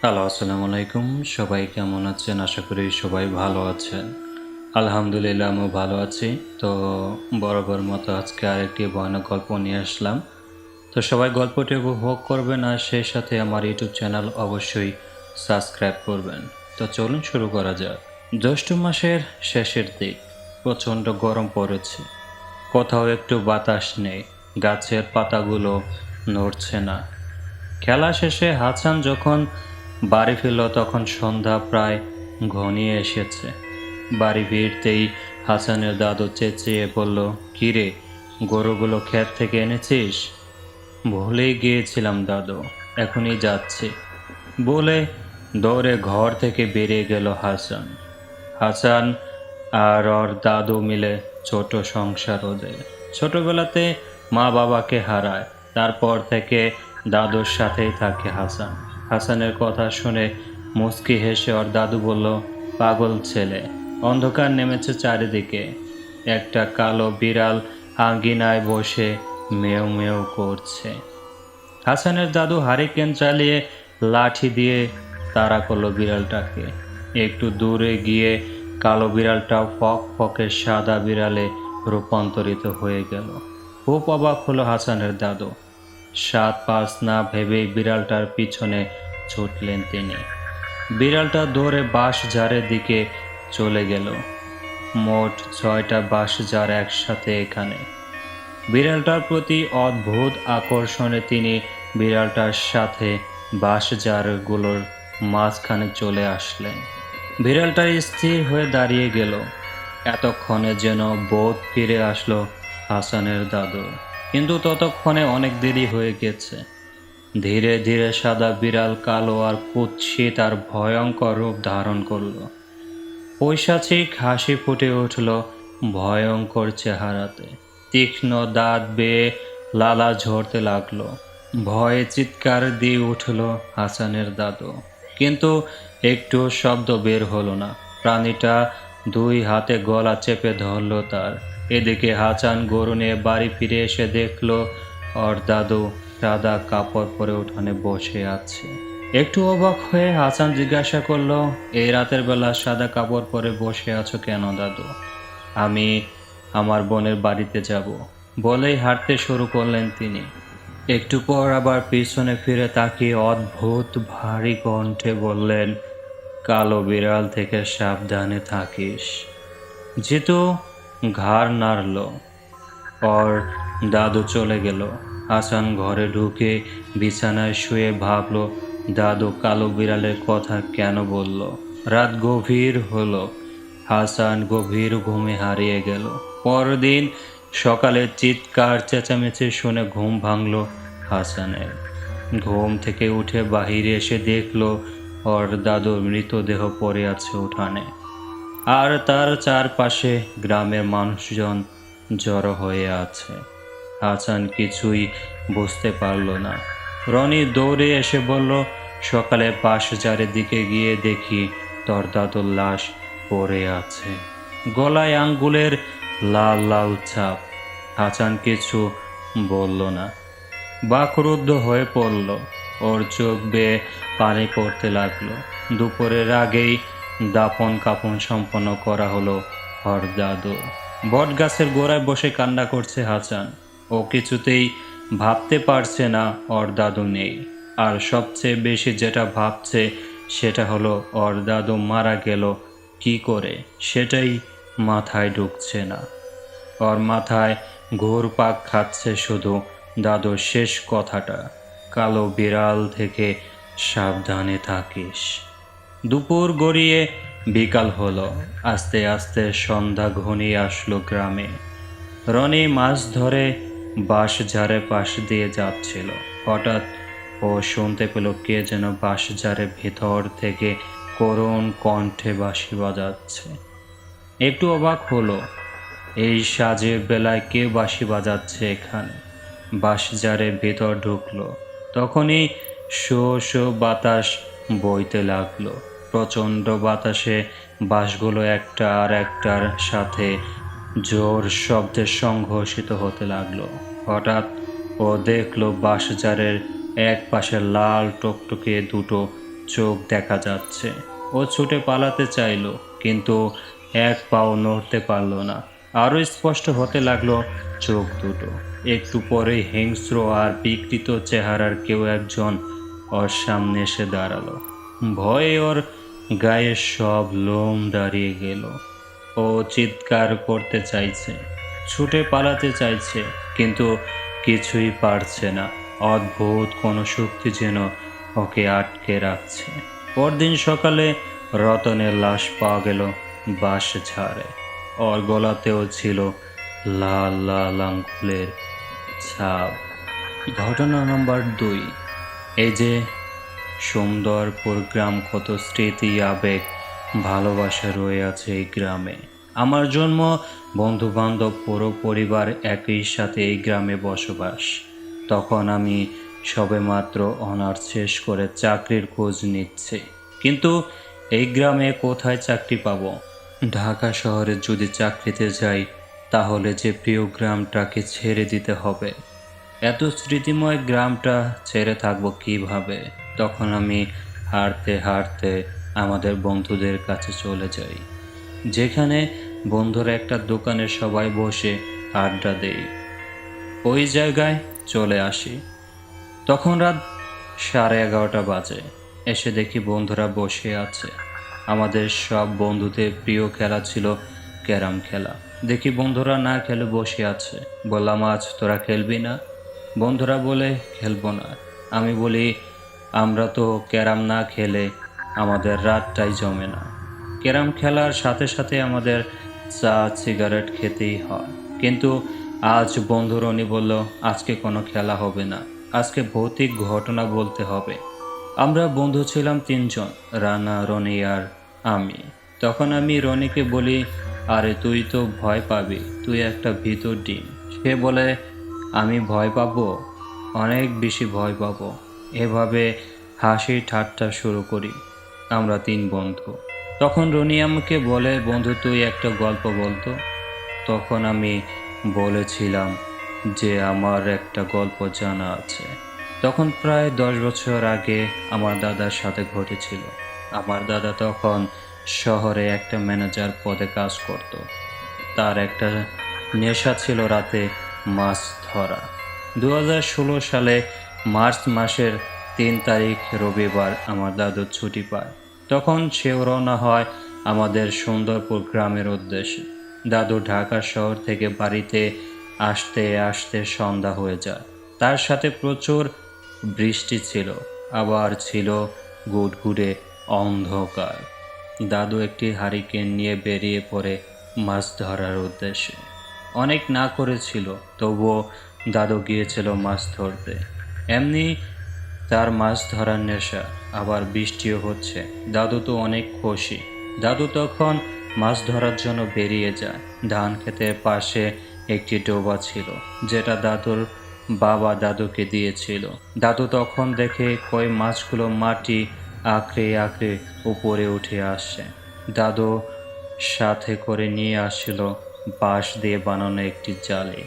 Hello, আসসালামু আলাইকুম। সবাই কেমন আছেন? আশা করি সবাই ভালো আছেন। আলহামদুলিল্লাহ, আমিও ভালো আছি। তো বরাবর মতো আজকে আরেকটি ভয়ানক গল্প নিয়ে আসলাম। তো সবাই গল্পটি উপভোগ করবেন আর সেই সাথে আমার ইউটিউব চ্যানেল অবশ্যই সাবস্ক্রাইব করবেন। তো চলুন শুরু করা যাক। জ্যৈষ্ঠ মাসের শেষের দিক। প্রচণ্ড গরম পড়েছে। কোথাও একটু বাতাস নেই। গাছের পাতাগুলো নড়ছে না। খেলা শেষে হাসান যখন বাড়ি ফিরল তখন সন্ধ্যা প্রায় ঘনিয়ে এসেছে। বাড়ি ফিরতেই হাসানের দাদু চেঁচিয়ে বলল, কিরে, গরুগুলো ক্ষেত থেকে এনেছিস? ভুলেই গিয়েছিলাম দাদু, এখনই যাচ্ছি। বলে দৌড়ে ঘর থেকে বেরিয়ে গেল হাসান। হাসান আর ওর দাদু মিলে ছোট সংসার ওদের। ছোটবেলাতে মা বাবাকে হারায়, তারপর থেকে দাদুর সাথেই থাকে হাসান। হাসানের কথা শুনে মুস্কি হেসে ওর দাদু বলল, পাগল ছেলে। অন্ধকার নেমেছে চারিদিকে। একটা কালো বিড়াল আঙ্গিনায় বসে মেও মেও করছে। হাসানের দাদু হারিকেন চালিয়ে লাঠি দিয়ে তাড়া করল বিড়ালটাকে। একটু দূরে গিয়ে কালো বিড়ালটা ফক ফকে সাদা বিড়ালে রূপান্তরিত হয়ে গেল। খুব অবাক হলো হাসানের দাদু। সাত পাঁচ না ভেবেই বিড়ালটার পিছনে ছুটলেন তিনি। বিড়ালটা দৌড়ে বাঁশ ঝাড়ের দিকে চলে গেল। মোট ছয়টা বাঁশ ঝাড় একসাথে এখানে। বিড়ালটার প্রতি অদ্ভুত আকর্ষণে তিনি বিড়ালটার সাথে বাঁশঝাড়গুলোর মাঝখানে চলে আসলেন। বিড়ালটা স্থির হয়ে দাঁড়িয়ে গেল। এতক্ষণে যেন বোধ ফিরে আসলো হাসানের দাদু। কিন্তু ততক্ষণে অনেক দেরি হয়ে গেছে। ধীরে ধীরে সাদা বিড়াল কালো আর কুৎসিত আর ভয়ঙ্কর রূপ ধারণ করল। পৈশাচিক হাসি ফুটে উঠল ভয়ঙ্কর চেহারাতে। তীক্ষ্ণ দাঁত বেয়ে লালা ঝরতে লাগল। ভয়ে চিৎকার দিয়ে উঠল হাসানের দাদু। কিন্তু একটু শব্দ বের হলো না। প্রাণীটা দুই হাতে গলা চেপে ধরল তার। এদিকে হাসান গরু নিয়ে বাড়ি ফিরে এসে দেখল ওর দাদু সাদা কাপড় পরে উঠানে বসে আছে। একটু অবাক হয়ে হাসান জিজ্ঞাসা করল এই রাতের বেলা সাদা কাপড় পরে বসে আছো কেন দাদু? আমি আমার বোনের বাড়িতে যাব। বলেই হাঁটতে শুরু করলেন তিনি। একটু পর আবার পিছনে ফিরে তাকিয়ে অদ্ভুত ভারী কণ্ঠে বললেন, কালো বিড়াল থেকে সাবধানে থাকিস। জিতু ঘাড় নাড়ল। ওর দাদু চলে গেল। হাসান ঘরে ঢুকে বিছানায় শুয়ে ভাবলো, দাদু কালো বিড়ালের কথা কেন বলল? রাত গভীর হলো। হাসান গভীর ঘুমে হারিয়ে গেল। পরদিন সকালে চিৎকার, চেঁচামেচি শুনে ঘুম ভাঙল হাসানের। ঘুম থেকে উঠে বাহিরে এসে দেখল ওর দাদুর মৃতদেহ পড়ে আছে উঠানে। আর তার চারপাশে গ্রামের মানুষজন জড়ো হয়ে আছে। হাসান কিছুই বুঝতে পারল না। রনি দৌড়ে এসে বলল, সকালে পাশজারের দিকে গিয়ে দেখি তোর দাদুর লাশ পড়ে আছে। গলায় আঙ্গুলের লাল লাল ছাপ। হাসান কিছু বলল না। বাকরুদ্ধ হয়ে পড়ল। ওর চোখ বেয়ে পানি পড়তে লাগল। দুপুরের আগেই দাফন কাপন সম্পন্ন করা হলো হর দাদু বট গাছের গোড়ায় বসে কান্না করছে হাসান। ও কিছুতেই ভাবতে পারছে না ওর দাদু নেই। আর সবচেয়ে বেশি যেটা ভাবছে সেটা হলো ওর দাদু মারা গেল কি করে? সেটাই মাথায় ঢুকছে না। ওর মাথায় ঘোর পাক খাচ্ছে শুধু দাদুর শেষ কথাটা। কালো বিড়াল থেকে সাবধানে থাকিস। দুপুর গড়িয়ে বিকাল হলো। আস্তে আস্তে সন্ধ্যা ঘনিয়ে আসলো গ্রামে। রনি মাছ ধরে বাঁশ ঝাড়ে পাশ দিয়ে যাচ্ছিল। হঠাৎ ও শুনতে পেল কে যেন বাঁশ ঝাড়ে ভেতর থেকে করুণ কণ্ঠে বাঁশি বাজাচ্ছে। একটু অবাক হলো, এই সাজের বেলায় কে বাঁশি বাজাচ্ছে এখানে? বাঁশঝাড়ের ভেতর ঢুকলো। তখনই শো শো বাতাস বইতে লাগল। প্রচণ্ড বাতাসে বাঁশগুলো একটা আর একটার সাথে জোর শব্দে সংঘর্ষিত হতে লাগল। হঠাৎ ও দেখল বাঁশঝাড়ের এক পাশে লাল টকটকে দুটো চোখ দেখা যাচ্ছে। ও ছুটে পালাতে চাইলো, কিন্তু এক পাও নড়তে পারল না। আরও স্পষ্ট হতে লাগল, চোখ দুটো। একটু পরে হিংস্র আর বিকৃত চেহারার কেউ একজন ওর সামনে এসে দাঁড়াল। ভয়ে ওর গায়ের সব লোম দাঁড়িয়ে গেল। ও চিৎকার করতে চাইছে, ছুটে পালাতে চাইছে, কিন্তু কিছুই পারছে না। অদ্ভুত কোনো শক্তি যেন ওকে আটকে রাখছে। পরদিন সকালে রতনের লাশ পাওয়া গেল বাঁশ ছাড়ে ওর গলাতেও ছিল লাল লাল আঙ্গুলের ছাপ। ঘটনা নম্বর দুই, এই যে সুন্দরপুর গ্রাম কত স্মৃতি আবেগ, ভালোবাসা রয়ে আছে এই গ্রামে। আমার জন্ম বন্ধু বান্ধব পুরো পরিবার একই সাথে এই গ্রামে বসবাস। তখন আমি সবেমাত্র অনার্স শেষ করে চাকরির খোঁজ নিচ্ছে। কিন্তু এই গ্রামে কোথায় চাকরি পাবো? ঢাকা শহরে যদি চাকরিতে যাই, তাহলে যে প্রিয় গ্রামটাকে ছেড়ে দিতে হবে। এত স্মৃতিময় গ্রামটা ছেড়ে থাকব কীভাবে? তখন আমি হাঁটতে হাঁটতে আমাদের বন্ধুদের কাছে চলে যাই। যেখানে বন্ধুরা একটা দোকানে সবাই বসে আড্ডা দেই ওই জায়গায় চলে আসি। তখন রাত সাড়ে এগারোটা বাজে। এসে দেখি বন্ধুরা বসে আছে। আমাদের সব বন্ধুদের প্রিয় খেলা ছিল ক্যারাম খেলা। দেখি বন্ধুরা না খেলে বসে আছে। বললাম, আজ তোরা খেলবি না? বন্ধুরা বলে, খেলব না। আমি বলি আমরা তো ক্যারাম না খেলে আমাদের রাতটাই জমে না। ক্যারাম খেলার সাথে সাথে আমাদের চা, সিগারেট খেতেই হয়। কিন্তু আজ বন্ধু রনি বলল, আজকে কোনো খেলা হবে না। আজকে ভৌতিক ঘটনা বলতে হবে। আমরা বন্ধু ছিলাম তিনজন, রানা, রনি আর আমি। তখন আমি রনিকে বলি, আরে তুই তো ভয় পাবি, তুই একটা ভিতর ডিম। সে বলে, আমি ভয় পাবো, অনেক বেশি ভয় পাবো। এভাবে হাসি ঠাট্টা শুরু করি, আমরা তিন বন্ধু। তখন রনি আমাকে বলে, বন্ধু, তুই একটা গল্প বলতো। তখন আমি বলেছিলাম যে, আমার একটা গল্প জানা আছে। তখন প্রায় দশ বছর আগে আমার দাদার সাথে ঘটেছিল। আমার দাদা তখন শহরে একটা ম্যানেজার পদে কাজ করত। তার একটা নেশা ছিল রাতে মাছ ধরা। দু হাজার ষোলো সালে মার্চ মাসের তিন তারিখ রবিবার আমার দাদু ছুটি পায়। তখন সেও রওনা হয় আমাদের সুন্দরপুর গ্রামের উদ্দেশ্যে। দাদু ঢাকা শহর থেকে বাড়িতে আসতে আসতে সন্ধ্যা হয়ে যায়। তার সাথে প্রচুর বৃষ্টি ছিল, আবার ছিল গুড়গুড়ে অন্ধকার। দাদু একটি হারিকেন নিয়ে বেরিয়ে পড়ে মাছ ধরার উদ্দেশ্যে। অনেক না করেছিল, তবুও দাদু গিয়েছিল মাছ ধরতে। এমনি তার মাছ ধরার নেশা, আবার বৃষ্টিও হচ্ছে। দাদু তো অনেক খুশি। দাদু তখন মাছ ধরার জন্য বেরিয়ে যায়। ধান ক্ষেতের পাশে একটি ডোবা ছিল, যেটা দাদুর বাবা দাদুকে দিয়েছিল। দাদু তখন দেখে কই মাছগুলো মাটি আঁকড়ে আঁকড়ে উপরে উঠে আসছে। দাদু সাথে করে নিয়ে আসছিল বাঁশ দিয়ে বানানো একটি জালি।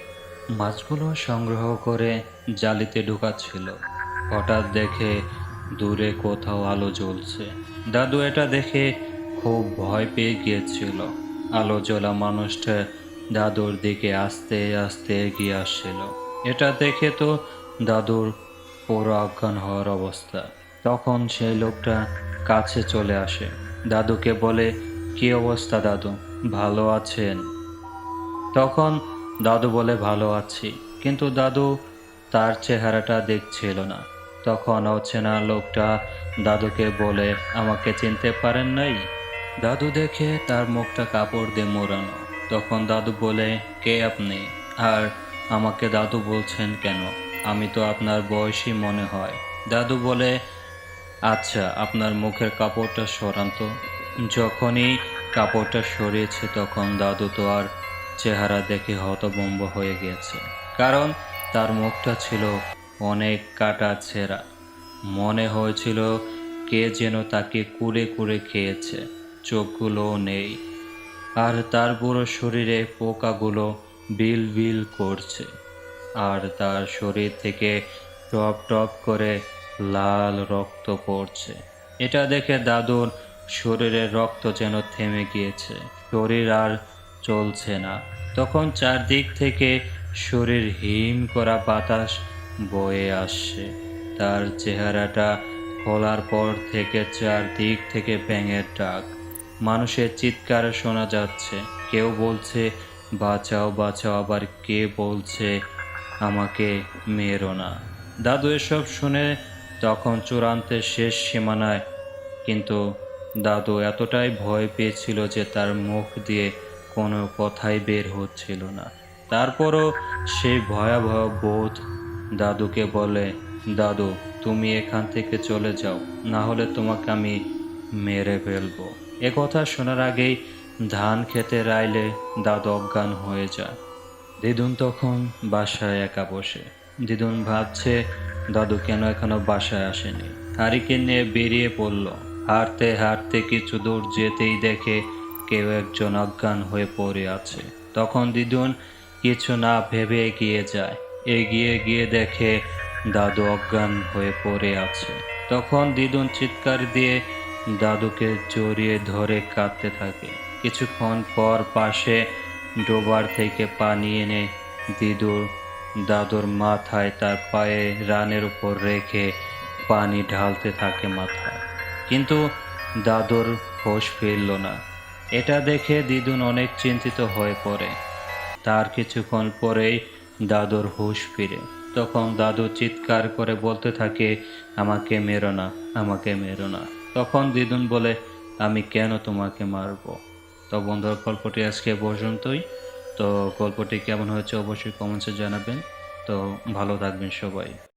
মাছগুলো সংগ্রহ করে জালিতে ঢুকাচ্ছিল। হঠাৎ দেখে দূরে কোথাও আলো জ্বলছে। দাদু এটা দেখে খুব ভয় পেয়ে গিয়েছিল। আলো জ্বলা মানুষটা দাদুর দিকে আস্তে আস্তে এগিয়ে আসছিল। এটা দেখে তো দাদুর পুরো অজ্ঞান হওয়ার অবস্থা। তখন সেই লোকটা কাছে চলে আসে। দাদুকে বলে, কি অবস্থা দাদু? ভালো আছেন? তখন দাদু বলে ভালো আছি। কিন্তু দাদু তার চেহারাটা দেখছিল না। তখন অচেনা লোকটা দাদুকে বলে, আমাকে চিনতে পারেন নাই? দাদু দেখে তার মুখটা কাপড় দিয়ে মোড়ানো। তখন দাদু বলে, কে আপনি? আর আমাকে দাদু বলছেন কেন? আমি তো আপনার বয়সী মনে হয়। দাদু বলে আচ্ছা আপনার মুখের কাপড়টা সরান তো। যখনই কাপড়টা সরিয়েছে, তখন দাদু তো আর চেহারা দেখে হতভম্ব হয়ে গেছে, কারণ তার মুখটা ছিল অনেক কাটা ছেঁড়া। মনে হয়েছিল কে যেন তাকে কুড়ে কুড়ে খেয়েছে চোখগুলোও নেই। আর তার পুরো শরীরে পোকাগুলো বিল বিল করছে, আর তার শরীর থেকে টপ টপ করে লাল রক্ত পড়ছে। এটা দেখে দাদুর শরীরের রক্ত যেন থেমে গিয়েছে। শরীর আর চলছে না। তখন চারদিক থেকে শরীর হিম করা বাতাস বয়ে আসছে। তার চেহারাটা খোলার পর থেকে চারদিক থেকে ব্যাঙের ডাক। মানুষের চিৎকার শোনা যাচ্ছে। কেউ বলছে, বাঁচাও বাঁচাও। আবার কে বলছে, আমাকে মেরো না। দাদু এসব শুনে তখন চূড়ান্তে শেষ সীমানায়, কিন্তু দাদু এতটাই ভয় পেয়েছিল যে তার মুখ দিয়ে কোনো কথাই বের হচ্ছিল না। তারপরও সেই ভয়াবহ বোধ দাদুকে বলে, দাদু, তুমি এখান থেকে চলে যাও, না হলে তোমাকে আমি মেরে ফেলব। এ কথা শোনার আগেই ধান খেতে রাইলে দাদু অজ্ঞান হয়ে যায়। দিদুন তখন বাসায় একা বসে। দিদুন ভাবছে, দাদু কেন এখনও বাসায় আসেনি? হারিকে নিয়ে বেরিয়ে পড়ল। হাঁটতে হাঁটতে কিছু দূর যেতেই দেখে কেউ একজন অজ্ঞান হয়ে পড়ে আছে। তখন দিদুন কিছু না ভেবে এগিয়ে যায়। এগিয়ে গিয়ে দেখে দাদু অজ্ঞান হয়ে পড়ে আছে। তখন দিদুন চিৎকার দিয়ে দাদুকে জড়িয়ে ধরে কাঁদতে থাকে। কিছুক্ষণ পর পাশে ডোবার থেকে পানি এনে দিদুর দাদুর মাথায় তার পায়ে রানের উপর রেখে পানি ঢালতে থাকে মাথায়। কিন্তু দাদুর হোশ ফিরল না। এটা দেখে দিদুন অনেক চিন্তিত হয়ে পড়ে। তার কিছুক্ষণ পরেই দাদুর হুঁশ ফিরে। তখন দাদু চিৎকার করে বলতে থাকে, আমাকে মেরো না, আমাকে মেরো না। তখন দিদুন বলে, আমি কেন তোমাকে মারবো? তো বন্ধুর গল্পটি আজকে পর্যন্তই। তো গল্পটি কেমন হয়েছে অবশ্যই কমেন্টসে জানাবেন। তো ভালো থাকবেন সবাই।